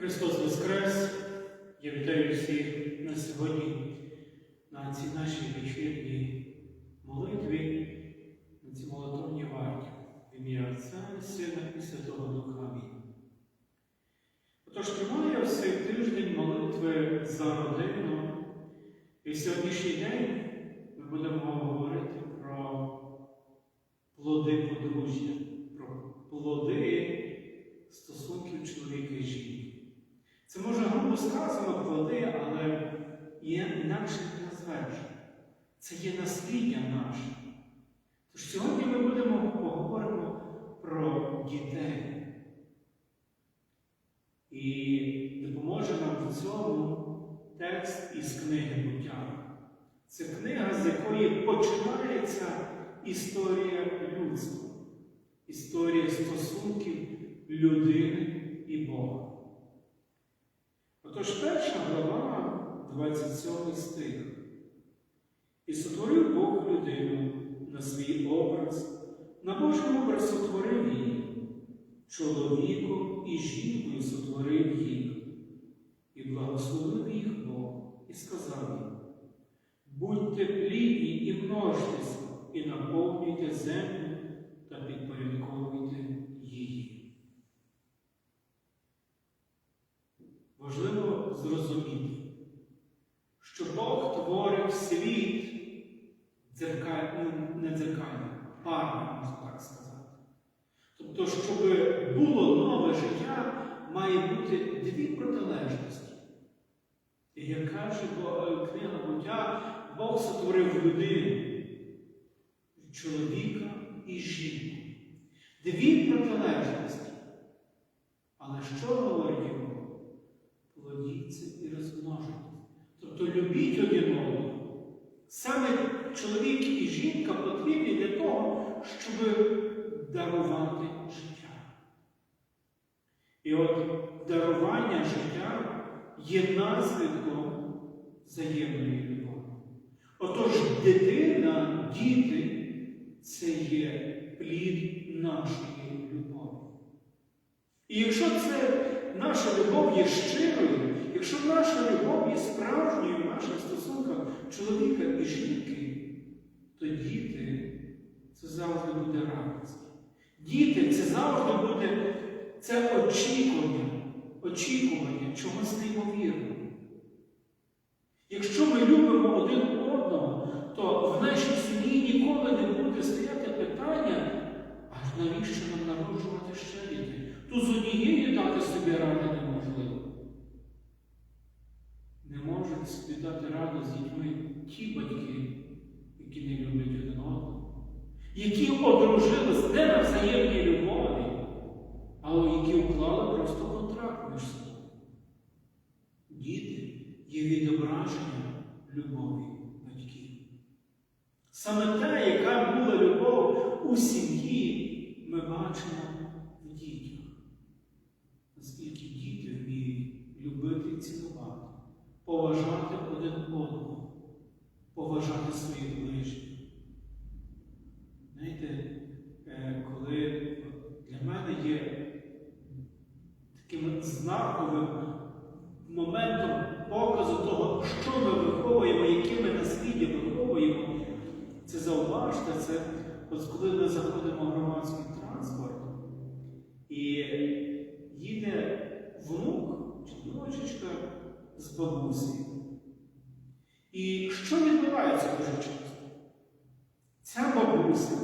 Христос Воскрес! Я вітаю всіх на сьогодні на цій нашій вечірній молитві, на цій молитовній варті в ім'я Отця і Сина і Святого Духа. Амінь. Отож, тримаю цей тиждень молитви за родину, і сьогоднішній день ми будемо говорити про плоди подружжя, про плоди стосунків чоловіка і жінки. Це може грубо сказано плоди, але є інакше не назвеш. Це є насліддя наше. Тож сьогодні ми будемо поговоримо про дітей. І допоможе нам в цьому текст із книги буття. Це книга, з якої починається історія людства, історія стосунків людини і Бога. Отож, перша глава, 27 стих. І сотворив Бог людину на свій образ, на Божий образ сотворив її, чоловіком і жінкою сотворив їх, і благословив їх Бог, і сказав їм, будьте плідні і множтеся, і наповнюйте землю та підпорядковуйте її. Важливо зрозуміти, що Бог творив світ дзеркаль... ну, не дзеркально, парно, можна так сказати. Тобто, щоб було нове життя, має бути дві протилежності. І як каже книга буття, Бог сотворив людину, чоловіка і жінку. Дві протилежності. Але що говорить Бог? плодіться і розмножуйтесь. Тобто любіть один одного. Саме чоловік і жінка потрібні для того, щоб дарувати життя. І от дарування життя є наслідком взаємної любові. Отож, дитина, діти це є плід нашої любові. І якщо це наша любов є щирою, якщо наша любов є справжньою в наших стосунках чоловіка і жінки, то діти це завжди буде радість. Діти це завжди буде це очікування, очікування чогось неймовірного. Якщо ми любимо один одного, то в нашій сім'ї ніколи не буде стояти питання, а навіщо нам народжувати ще дітей? Тут з однією дати собі ради неможливо. Не можуть собі дати раду з дітьми ті батьки, які не люблять один одного, які одружились не на взаємній любові, але які уклали просто контракт між собою. Діти є відображенням любові батьків. Саме та, яка була любов у сім'ї, ми бачимо в дітях. Наскільки діти вміють любити і цінувати, поважати поважати своїх ближніх. Знаєте, е, коли для мене є таким знаковим моментом показу того, що ми виховуємо, які ми насліддя виховуємо, це зауважте, це от коли ми заходимо в громадський транспорт і їде внук чи внучечка з бабусею. Відбувається дуже часто? Ця бабуся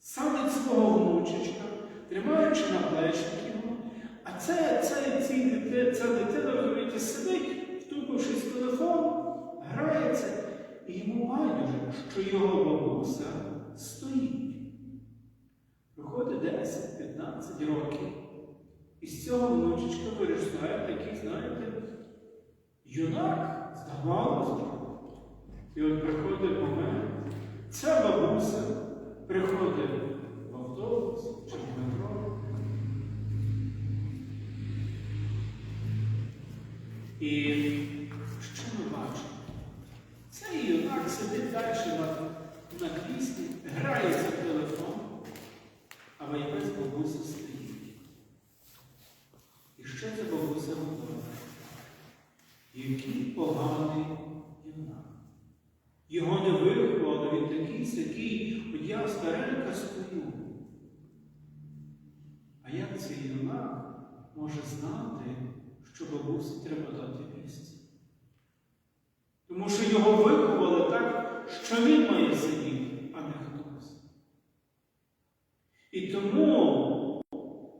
садить свого внучечка, тримаючи на плечник його, а це, це, ці, дити- ця дитина, розумієте, сидить, втупившись в телефон, грається, і йому байдуже, що його бабуся стоїть. Проходить 10-15 років. І з цього внучечка виростає такий, знаєте, юнак, здавалося. І от приходить момент, ця бабуся приходить в автобус чи в метро. І що ми бачимо? Цей юнак сидить далі на, кріслі, грається в телефон, а вайбець бабуся стоїть. І що це бабуся? який поганий. Його не виховали, він такий сякий, от я старенька стою. А як цей юнак може знати, що бабусі треба дати місце? Тому що його виховали так, що він має сидіти, а не хтось. І тому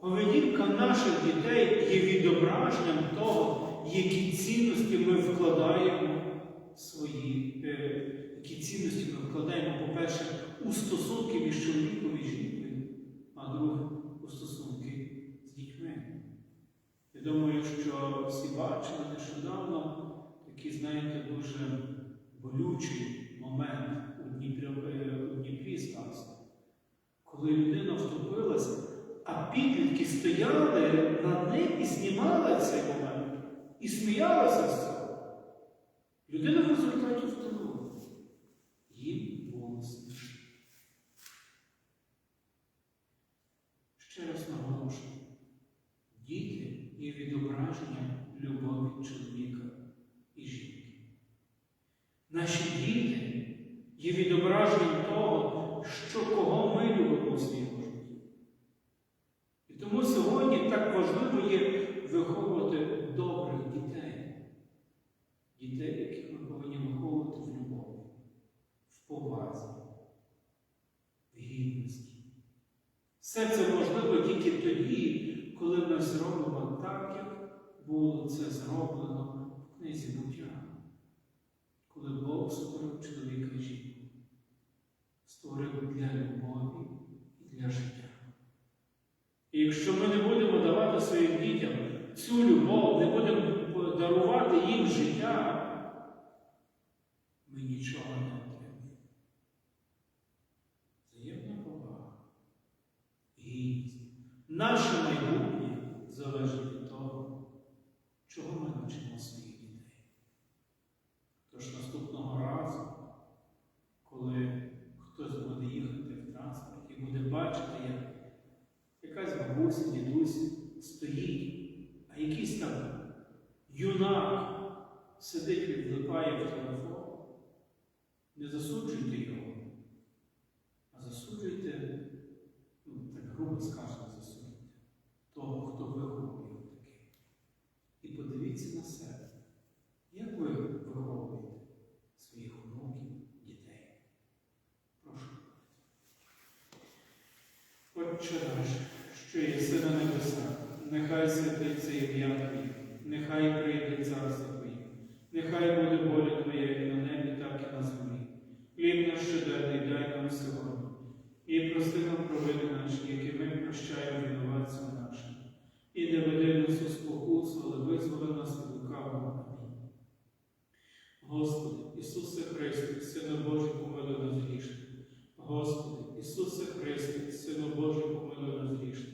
поведінка наших дітей є відображенням того, які цінності ми вкладаємо в свої, е, цінності ми вкладаємо, по-перше, у стосунки між чоловіком і жінкою, а друге у стосунки з дітьми. Я думаю, що всі бачили нещодавно такий, знаєте, дуже болючий момент у Дніпрі, е, у Дніпрі стався, коли людина втопилася, а підлітки стояли над ним і знімали цей момент, і сміялися з цього. Людина в результаті втонула. Їм. Ще раз наголошую. Діти є відображенням любові чоловіка і жінки. Наші діти є відображенням того, що кого ми любимо у своєму житті. І тому сьогодні так важливо є виховувати добрих дітей. Дітей, яких ми повинні виховувати в любові, повазі, в гідності. Все це можливо тільки тоді, коли ми зробимо так, як було це зроблено в книзі буття. Коли Бог створив чоловіка і жінку, створив для любові і для життя. І якщо ми не будемо давати своїм дітям цю любов, не будемо дарувати їм життя, ми нічого не отримаємо. Взаємна повага, гідність. Наше майбутнє залежить від того, чого ми навчимо своїх дітей. Тож наступного разу, коли хтось буде їхати в транспорті і буде бачити, як якась дідусь стоїть, а якийсь там юнак сидить, відлипає в телефон, не засуджуйте його, а засуджуйте, ну, так грубо скажемо, засуджуйте того, хто виховав його такий. І подивіться на себе, як ви виховуєте своїх онуків, дітей. Прошу. Отче наш, сина небеса, нехай святиться ім'я Твоє, нехай прийде царство Твоє, нехай буде воля Твоя як на небі, так і на землі. Хліб наш щоденний дай нам сьогодні, і прости нам провини наші, які ми прощаємо винуватцям нашим. І не веди нас у спокусу, але визволи нас від лукавого. Господи, Ісусе Христе, Сину Божий, помилуй нас грішних. Господи, Ісусе Христе, Сину Божий, помилуй нас грішних.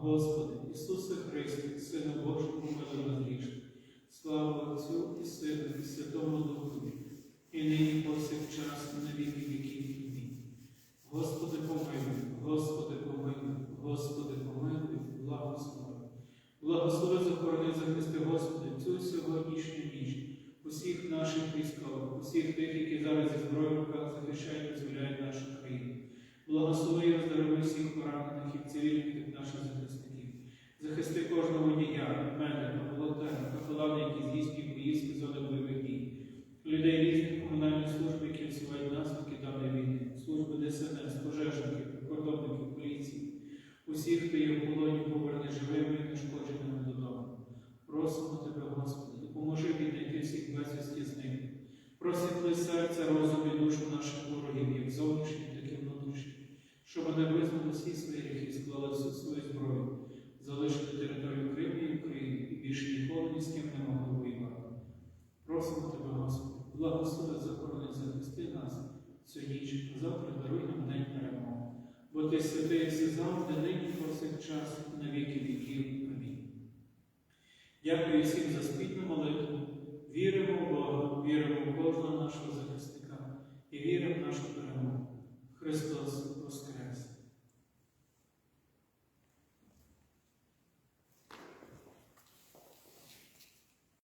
Господи, Ісусе Христе, Сина Божий, помилуй нас гріш. Слава Отцю і Сину, і Святому Духові, Захисти кожного водія, медика, волонтера, капелана, які здійснюють поїздки зони бойових дій, людей різних комунальних служб, які усувають наслідки даної війни, служби ДСНС, пожежників, прикордонників, поліції, усіх, хто є в полоні, поверне живими і нешкодженими додому. Просимо Тебе, Господи, допоможи віднайти всіх безвісті з ними. Просвітли серця, розум і Дякую всім за спільну молитву. Віримо в Бога, віримо в кожного нашого захисника.